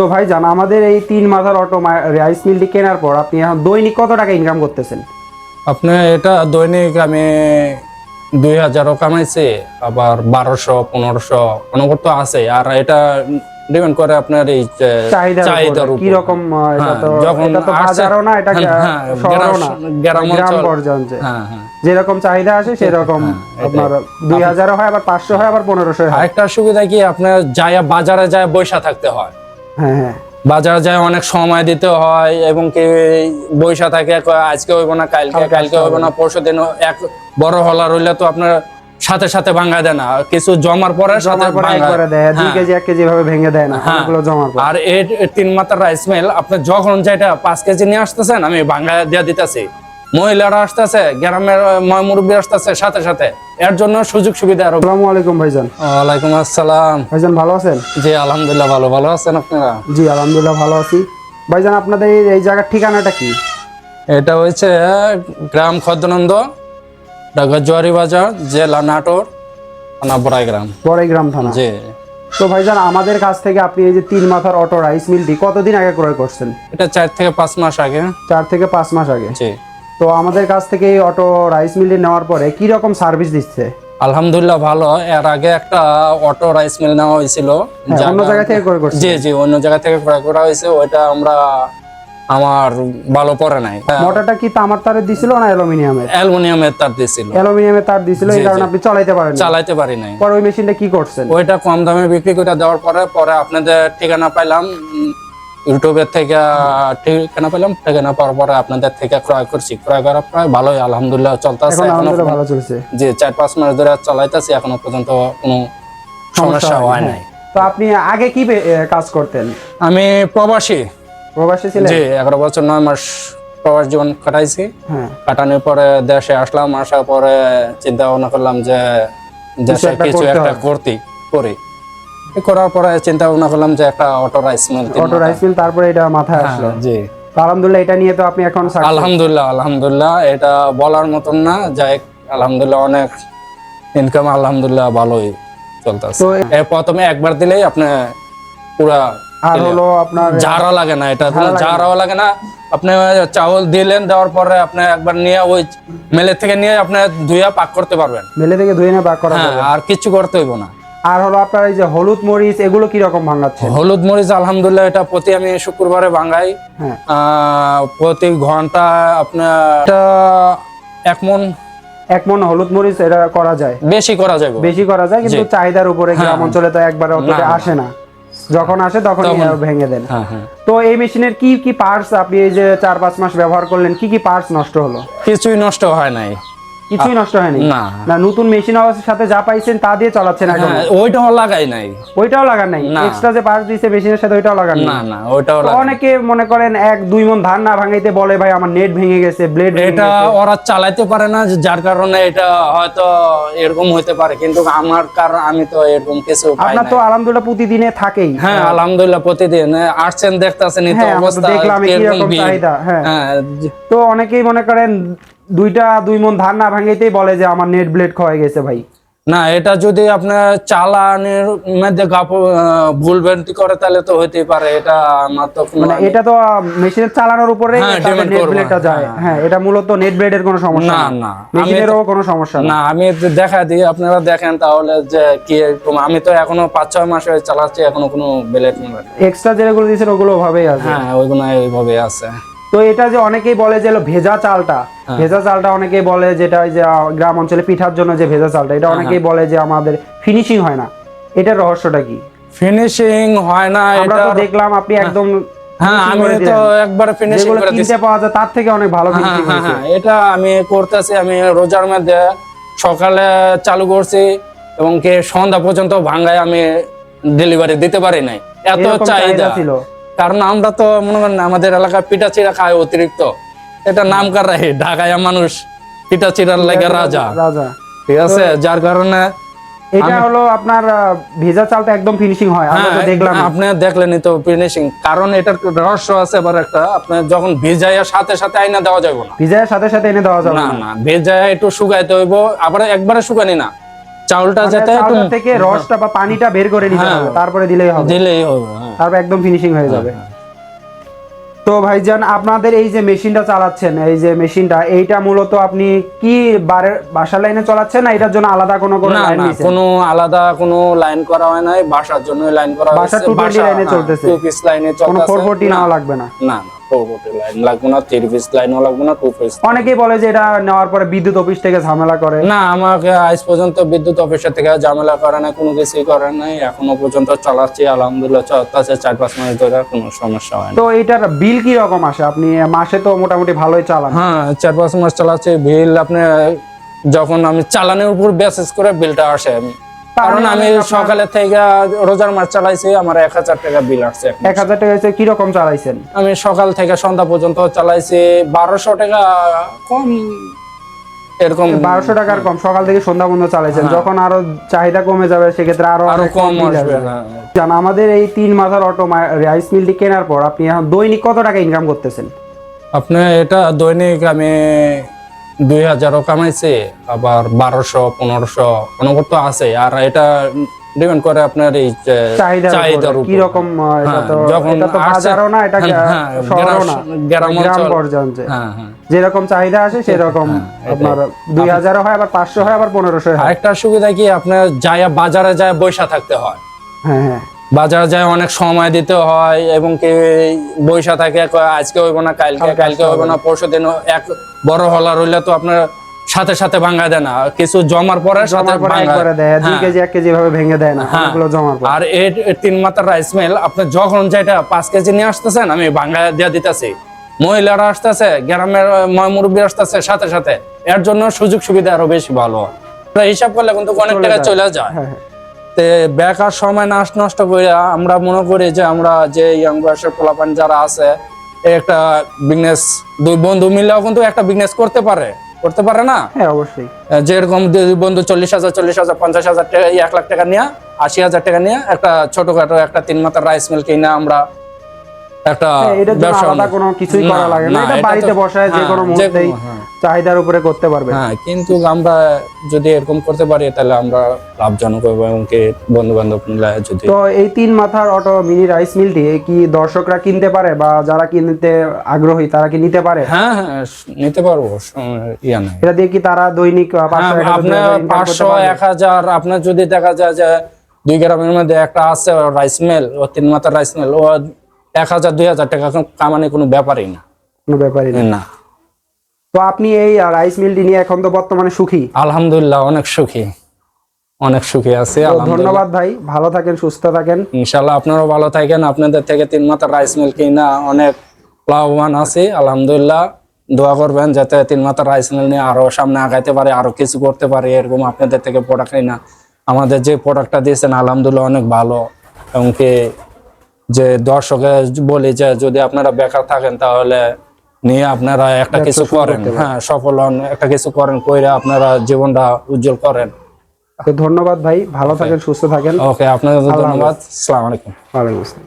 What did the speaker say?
তো ভাই জান আমাদের এই তিন মাথার অটো রাইস মিলটি কেনার পর আপনি এখন দৈনিক কত টাকা ইনকাম করতেছেন? আপনি এটা দৈনিক আমি দুই হাজারও কামাইছি আবার বারোশো পনেরোশো অনবর তো আছে। আর এটা ডিপেন্ড করে আপনার এই চাহিদার। কি রকম হ্যাঁ, যখন বাজারও না এটা হ্যাঁ, হ্যাঁ, শহরও না গ্রাম-। পর্যন্ত যেরকম চাহিদা আসে সেরকম আপনার দুই হাজারও হয় আবার পাঁচশো হয় আবার পনেরোশো হয়। আরেকটা সুবিধা কি আপনার যায় বাজারে যায় বৈশা থাকতে হয়। হ্যাঁ হ্যাঁ। বাজারে যায় অনেক সময় দিতে হয় এবং কি বৈশা থাকে আজকে হইব না কালকে কালকে হইব না পরশু দিন এক বড় হলা রইলে তো আপনার সাথে সাথে ভাঙা দেয় না। কিছু জমার পরে সাথে পরে দেয় দুই হ্যাঁ। কেজি এক কেজি ভাবে ভেঙে দেয় না হ্যাঁ। জমার পর। আর এই তিন মাত্রা রাইস মিল আপনি যখন যেটা পাঁচ কেজি নিয়ে আসতেছেন আমি ভাঙা দিয়ে দিতেছি। মহিলারা আসতেছে গ্রামের ময় মুরব্বী আসতেছে সাথে সাথে। এর জন্য সুযোগ সুবিধা আরও। আসসালামু আলাইকুম ভাইজান। ওয়ালাইকুম আসসালাম। ভাইজান ভালো আছেন? জি আলহামদুলিল্লাহ ভালো। ভালো আছেন আপনারা? জি আলহামদুলিল্লাহ ভালো আছি। ভাইজান আপনাদের এই- জায়গার ঠিকানাটা কি? এটা হচ্ছে গ্রাম খদ্দনন্দ ঢাকা জোয়ারি বাজার জেলা নাটোর থানা বড়াই গ্রাম। বড়াইগ্রাম থানা। জি। তো ভাইজান আমাদের কাছ থেকে আপনি এই যে তিন মাথার অটো রাইস মিলটি কতদিন আগে ক্রয় করছেন? এটা চার থেকে পাঁচ মাস আগে। চার থেকে পাঁচ মাস আগে। জি। তো আমাদের কাছ থেকে এই অটো রাইস মিলটি নেওয়ার পরে কি রকম সার্ভিস দিচ্ছে? আলহামদুলিল্লাহ ভালো। এর আগে একটা অটো রাইস মিল নেওয়া হয়েছিল। হ্যাঁ, অন্য জায়গা থেকে ক্রয় করছেন জি জি অন্য জায়গা থেকে ক্রয় করা হয়েছে। ওইটা আমরা আমার ভালো পড়ে নাই। মোটরটা কি তামার তারের দিছিল না অ্যালুমিনিয়ামের? অ্যালুমিনিয়ামের তার দিয়েছিল অ্যালুমিনিয়ামের তার দিছিল এই কারণে আপনি চালাইতে পারেন চালাইতে পারি নাই। পরে ওই মেশিনটা কি করছেন? ওইটা কম দামে বিক্রি করে দেওয়ার পরে পরে আপনাদের ঠিকানা পাইলাম। ইউটিউবের থেকে ঠিকানা পেলাম ঠিকানা পাওয়ার পরে আপনাদের থেকে ক্রয় করছি। ক্রয় করার পরে ভালোই আলহামদুলিল্লাহ চলতেছে ভালো চলছে। যে চার পাঁচ মাস ধরে চালাইতেছি এখনও পর্যন্ত কোনো সমস্যা হয় নাই। তো আপনি আগে কি কাজ করতেন? আমি প্রবাসী। প্রবাসী ছিলেন? জি এগারো বছর নয় মাস প্রবাস জীবন কাটাইছি। হ্যাঁ। কাটানোর পরে দেশে আসলাম আসার পরে চিন্তা ভাবনা করলাম যে দেশে কিছু একটা। করতে করি। করার পরে চিন্তা ভাবনা করলাম যে একটা auto rice mill auto rice mill তারপরে এটা মাথায় আসলো। জি। আলহামদুলিল্লাহ এটা নিয়ে তো আপনি এখন আলহামদুলিল্লাহ আলহামদুলিল্লাহ এটা বলার মতন না। যাই আলহামদুলিল্লাহ অনেক ইনকাম আলহামদুলিল্লাহ ভালোই চলতেছে। প্রথমে একবার দিলেই আপনি পুরা আর হলো আপনার ঝাড়া লাগে না এটা ঝাড়াও লাগে না আপনি চাউল দিলেন দেওয়ার পরে আপনি একবার নিয়ে ওই মেলে থেকে নিয়ে আপনি ধুইয়া পাক করতে পারবেন। মেলে থেকে ধুয়ে নিয়ে বাক করা হ্যাঁ। আর কিছু করতে হইব না। আর হলো আপনার এই যে হলুদ মরিচ এগুলো কি রকম ভাঙাচ্ছে? হলুদ মরিচ আলহামদুলিল্লাহ এটা প্রতি আমি শুক্রবারে ভাঙাই। হ্যাঁ। প্রতি ঘণ্টা আপনার এক মন। এক মন হলুদ মরিচ এটা করা যায়? বেশি করা যায় বেশি করা যায় কিন্তু চাহিদার উপরে গ্রাম অঞ্চলে তো একবারে অতটা হ্যাঁ। আসে না। যখন আসে তখন ভেঙে দেন। হ্যাঁ হ্যাঁ। তো এই মেশিনের কি কি পার্টস আপনি এই যে চার পাঁচ মাস ব্যবহার করলেন কি কি পার্টস নষ্ট হলো? কিছুই নষ্ট হয় নাই। কিছুই নষ্ট হয়নি। না। না নতুন মেশিন অবস্থার সাথে যা পাইছেন তা দিয়ে চালাচ্ছেন এখন হ্যাঁ, ওইটাও লাগাই নাই। ওইটাও লাগান নাই। এক্সট্রা যে পার্টস দিয়েছে মেশিনের সাথে ওইটাও লাগান না নাই। না ওইটাও অনেকে মনে করেন এক দুই মন ধান না ভাঙাইতে বলে ভাই আমার নেট ভেঙে গেছে ব্লেড এটা ওরা চালাইতে পারে না যার কারণে এটা হয়তো এরকম হইতে পারে। কিন্তু আমার কারণ আমি তো এরকম কিছু পাই আপনার। তো আলহামদুলিল্লাহ প্রতিদিনে থাকেই। হ্যাঁ আলহামদুলিল্লাহ প্রতিদিন। আসছেন দেখতাছেন এই তো হ্যাঁ, অবস্থা দেখলাম কি রকম চাহিদা, হ্যাঁ। হ্যাঁ তো অনেকেই মনে করেন দুইটা দুই মন ধান না ভাঙাইতেই বলে যে আমার নেট ব্লেড ক্ষয়ে গেছে ভাই। না এটা যদি আপনার চালানের মধ্যে ভুল ভ্রান্তি করে তাহলে তো হইতেই পারে। এটা আমার তো কোনো মানে এটা তো মেশিনের চালানোর উপরে হ্যাঁ, নেট ব্লেডটা যায়। হ্যাঁ। হ্যাঁ। এটা মূলত নেট ব্লেডের কোনো সমস্যা না, না। মেশিনেরও কোনো সমস্যা না। আমি দেখা দিই আপনারা দেখেন তাহলে যে কি এরকম। আমি তো এখনও পাঁচ ছয় মাস হয়ে চালাচ্ছি এখনও কোনো বেলেট নেই। এক্সট্রা যেগুলো দিয়েছেন ওগুলো ওভাবেই আছে। হ্যাঁ ওইগুলো এইভাবে আছে। তো এটা যে অনেকেই বলে যে ভেজা চালটা হ্যাঁ। ভেজা চালটা অনেকেই বলে যেটা যে গ্রাম অঞ্চলে পিঠার জন্য যে ভেজা চালটা হ্যাঁ, এটা অনেকেই বলে যে আমাদের ফিনিশিং হয় না। এটার রহস্যটা কি? ফিনিশিং হয় না আমরা তো দেখলাম আপনি একদম হ্যাঁ আমি তো একবার ফিনিশিং করে দিছি পাওয়া যায় তার থেকে অনেক ভালো হ্যাঁ ফিনিশিং হ্যাঁ হয়েছে। হ্যাঁ এটা আমি করতেছি আমি রোজার মধ্যে সকালে চালু করছি এবং কি সন্ধ্যা পর্যন্ত ভাঙ্গায় আমি ডেলিভারি দিতে পারি নাই। এত চাহিদা ছিল। কারণ আমরা তো মনে করেন আমাদের এলাকায় পিঠা চিড়া খায় অতিরিক্ত। এটা নাম কার রাখে ঢাকায় মানুষ পিঠা চিড়ার লাগে রাজা। রাজা। ঠিক আছে? যার কারণে এটা হলো আপনার ভেজা চালটা একদম ফিনিশিং হয়। আমরা তো হ্যাঁ, দেখলাম। আপনি দেখলেনই তো ফিনিশিং কারণ এটার রহস্য আছে আবার একটা। আপনি যখন ভিজাইয়া সাথে সাথে আইনা দেওয়া যাবে না। সাথে সাথে এনে দেওয়া যাবে না না। না একটু শুকাইতে হইব। আবার একবারে শুকানি না। চাউলটা মানে যাতে একটু থেকে রসটা বা পানিটা বের করে নিতে হ্যাঁ। হবে তারপরে দিলেই হবে। দিলেই হবে হ্যাঁ। তারপর একদম ফিনিশিং হয়ে যাবে। তো ভাইজান আপনাদের এই যে মেশিনটা চালাচ্ছেন এই যে মেশিনটা এইটা মূলত আপনি কি বাসার লাইনে চালাচ্ছেন না এটার জন্য আলাদা কোনো কোনো লাইন না নিছেন? কোনো আলাদা কোনো লাইন করা হয় নাই বাসার জন্য লাইন করা বাসা হয়েছে 220 লাইনে চলতেছে। টু পিস লাইনে চলতেছে। ফোর ফোরটি না নেওয়া লাগবে না না। ফোর ফোরটি লাইন লাগবে না থ্রি পিস লাইনও লাগবে না টু পিস অনেকেই বলে যে এটা নেওয়ার পরে বিদ্যুৎ অফিস থেকে ঝামেলা করে। না আমাকে আজ পর্যন্ত বিদ্যুৎ অফিসের থেকে ঝামেলা করে না কোনো কিছুই করে নাই। এখনও পর্যন্ত চালাচ্ছি আলহামদুলিল্লাহ চলতেছে চার পাঁচ মাস ধরে কোনো সমস্যা হয় তো এটার বিল কি রকম আসে? আপনি মাসে তো মোটামুটি ভালোই চালান। হ্যাঁ চার পাঁচ মাস চালাচ্ছি বিল আপনি যখন আমি চালানোর উপর বেসিস করে বিলটা আসে কারণ আমি সকালে থেকে রোজার মাস চালাইছি আমার এক হাজার টাকা বিল আসছে এক হাজার টাকা হচ্ছে কি রকম চালাইছেন? আমি সকাল থেকে সন্ধ্যা পর্যন্ত চালাইছি বারোশো টাকা কম এরকম বারোশো টাকার কম সকাল থেকে সন্ধ্যা পর্যন্ত চালাইছেন। যখন আরও চাহিদা কমে যাবে সেক্ষেত্রে আরও আরও কম আসবে। হ্যাঁ। জান আমাদের এই তিন মাথার অটো রাইস মিলটি কেনার পর আপনি এখন দৈনিক কত টাকা ইনকাম করতেছেন? আপনি এটা দৈনিক আমি দুই হাজারও কামাইছে আবার বারোশো পনেরোশো অনবর তো আছে। আর এটা ডিপেন্ড করে আপনার এই চাহিদার কি রকম হ্যাঁ, যখন বাজারও না এটা হ্যাঁ, হ্যাঁ, শহরও না গ্রাম- পর্যন্ত যেরকম চাহিদা আছে সেরকম আপনার দুই হাজারও হয় আবার পাঁচশো হয় আবার পনেরোশো হয়। আরেকটা সুবিধা কি আপনার যায় বাজারে যায় বৈশা থাকতে হয়। হ্যাঁ হ্যাঁ। বাজারে যায় অনেক সময় দিতে হয় এবং কি বৈশা থাকে আজকে হইব না কালকে কালকে হইব না পরশু দিন এক বড় হলা রইলে তো আপনার সাথে সাথে ভাঙা দেয় না। কিছু জমার পরে সাথে ভাঙা- দেয়। হ্যাঁ। কেজি এক কেজি ভাবে ভেঙে দেয় না। হ্যাঁ। জমার পর। আর এর তিন মাত্রার রাইস মিল আপনি যখন যেটা পাঁচ কেজি নিয়ে আসতেছেন আমি ভাঙ্গা দিয়ে দিতেছি। মহিলারা আসতেছে গ্রামের ময় মুরব্বী আসতেছে সাথে সাথে। এর জন্য সুযোগ সুবিধা আরও বেশি ভালো হিসাব করলে কিন্তু অনেক টাকা। চলে যায়। হ্যাঁ। তে বেকার সময় নষ্ট নষ্ট করে আমরা মনে করি যে আমরা যে ইয়াং বয়সের পোলাপান যারা আছে একটা বিজনেস দুই বন্ধু মিলেও কিন্তু একটা বিজনেস করতে পারে। করতে পারে না? হ্যাঁ অবশ্যই। যেরকম দুই বন্ধু চল্লিশ হাজার চল্লিশ হাজার পঞ্চাশ হাজার টাকা এক লাখ টাকা নিয়ে আশি হাজার টাকা নিয়ে একটা ছোটখাটো একটা তিন মাথার রাইস মিল কিনে আমরা একটা হ্যাঁ, এটার জন্য ব্যবসা আলাদা কোনো কিছুই করা লাগে না। এটা এটা বাড়িতে বসায় যে হ্যাঁ, কোনো মুহূর্তেই হ্যাঁ। চাহিদার উপরে করতে পারবে। হ্যাঁ কিন্তু আমরা যদি এরকম করতে পারি তাহলে আমরা লাভজনক এবং কি বন্ধু বান্ধব মিলে যদি তো এই তিন মাথার অটো মিনি রাইস মিলটি কি দর্শকরা কিনতে পারে বা যারা কিনতে আগ্রহী তারা কি নিতে পারে? হ্যাঁ হ্যাঁ নিতে পারব ইয়া এটা দিয়ে কি তারা দৈনিক পাঁচশো এক হাজার, আপনার পাঁচশো এক হাজার আপনার যদি দেখা যায় যে দুই গ্রামের মধ্যে একটা আছে রাইস মিল ও তিন মাথার রাইস মিল ও এক হাজার দুই হাজার টাকা কামানি কোনো ব্যাপারই না। কোনো ব্যাপারই না। তো আপনি এই রাইস মিলটি নিয়ে এখন তো বর্তমানে সুখী? আলহামদুলিল্লাহ অনেক সুখী। অনেক সুখী আছি ধন্যবাদ ভাই ভালো থাকেন সুস্থ থাকেন। ইনশাল্লাহ আপনারাও ভালো থাকেন আপনাদের থেকে তিন মাথার রাইস মিল কিনা অনেক লাভবান আছি আলহামদুলিল্লাহ। দোয়া করবেন যাতে তিন মাথার রাইস মিল নিয়ে আরও সামনে আগাইতে পারে আরও কিছু করতে পারে এরকম আপনাদের থেকে প্রোডাক্ট না আমাদের যে প্রোডাক্টটা দিয়েছেন আলহামদুলিল্লাহ অনেক ভালো এবং কি যে দর্শকে বলি যে যদি আপনারা বেকার থাকেন তাহলে নিয়ে আপনারা একটা কিছু করেন। হ্যাঁ সফল হন একটা কিছু করেন কইরা আপনারা জীবনটা উজ্জ্বল করেন। ধন্যবাদ ভাই ভালো থাকেন সুস্থ থাকেন। ওকে আপনাদের ধন্যবাদ। আসসালামু আলাইকুম। ওয়ালাইকুম আসসালাম।